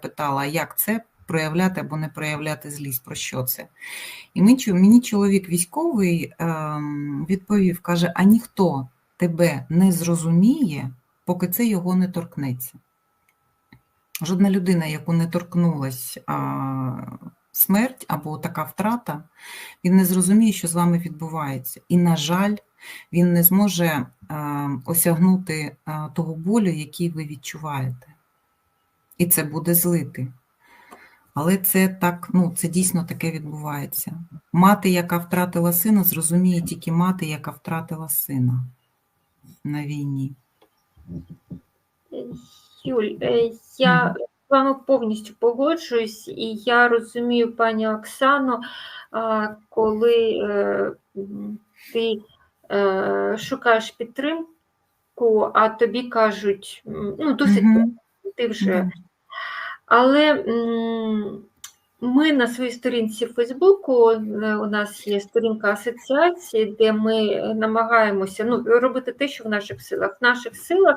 питала, як це проявляти або не проявляти злість, про що це. І мені, чоловік військовий ем, відповів, каже: а ніхто тебе не зрозуміє, поки це його не торкнеться. Жодна людина, яку не торкнулась смерть або така втрата, він не зрозуміє, що з вами відбувається. І, на жаль, він не зможе а, осягнути а, того болю, який ви відчуваєте. І це буде злити. Але це так, ну, це дійсно таке відбувається. Мати, яка втратила сина, зрозуміє тільки мати, яка втратила сина на війні. Юль, е, я з вами повністю погоджуюсь, і я розумію пані Оксано, коли е, ти е, шукаєш підтримку, а тобі кажуть, ну, досить Мгм. ти вже. Але ми на своїй сторінці Фейсбуку, е, у нас є сторінка асоціації, де ми намагаємося ну, робити те, що в наших силах. В наших силах